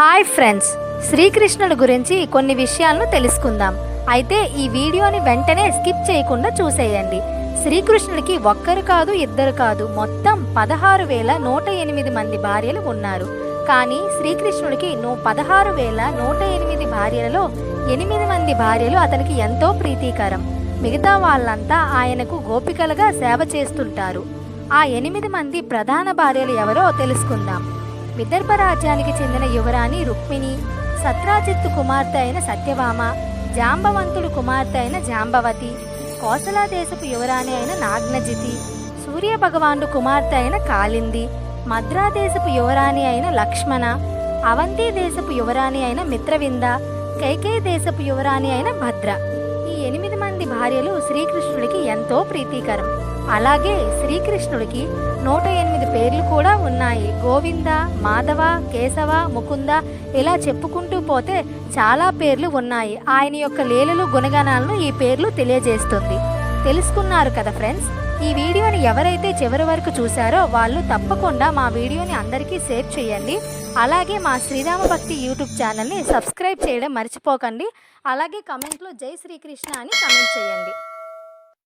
Hi friends శ్రీకృష్ణుడి గురించి కొన్ని విషయాలను తెలుసుకుందాం. అయితే ఈ వీడియోని వెంటనే స్కిప్ చేయకుండా చూసేయండి. శ్రీకృష్ణుడికి ఒక్కరు కాదు ఇద్దరు కాదు మొత్తం పదహారు వేల నూట ఎనిమిది మంది భార్యలు ఉన్నారు. కానీ శ్రీకృష్ణుడికి నూ పదహారు వేల నూట ఎనిమిది భార్యలలో ఎనిమిది మంది భార్యలు అతనికి ఎంతో ప్రీతికరం. మిగతా వాళ్ళంతా ఆయనకు గోపికలుగా సేవ చేస్తుంటారు. ఆ ఎనిమిది మంది ప్రధాన భార్యలు ఎవరో తెలుసుకుందాం. విదర్భ రాజ్యానికి చెందిన యువరాణి రుక్మిణి సత్రాజిత్తు కుమార్తె అయిన సత్యభామ జాంబవంతుడు కుమార్తె అయిన జాంబవతి కోసలాదేశపు యువరాణి అయిన నాగ్నజితి సూర్య భగవానుడు కుమార్తె అయిన కాలింది మద్రా దేశపు యువరాణి అయిన లక్ష్మణ అవంతి దేశపు యువరాణి అయిన మిత్రవింద కైకేయ దేశపు యువరాణి అయిన భద్ర. ఈ ఎనిమిది మంది భార్యలు శ్రీకృష్ణుడికి ఎంతో ప్రీతికరం. అలాగే శ్రీకృష్ణుడికి నూట ఎనిమిది పేర్లు కూడా ఉన్నాయి. గోవింద మాధవ కేశవ ముకుంద ఇలా చెప్పుకుంటూ పోతే చాలా పేర్లు ఉన్నాయి. ఆయన యొక్క లీలలు గుణగణాలను ఈ పేర్లు తెలియజేస్తుంది. తెలుసుకున్నారు కదా ఫ్రెండ్స్? ఈ వీడియోని ఎవరైతే చివరి వరకు చూసారో వాళ్ళు తప్పకుండా మా వీడియోని అందరికీ షేర్ చేయండి. అలాగే మా శ్రీరామ భక్తి యూట్యూబ్ ఛానల్ని సబ్స్క్రైబ్ చేయడం మర్చిపోకండి. అలాగే కమెంట్లో జై శ్రీకృష్ణ అని కమెంట్ చేయండి.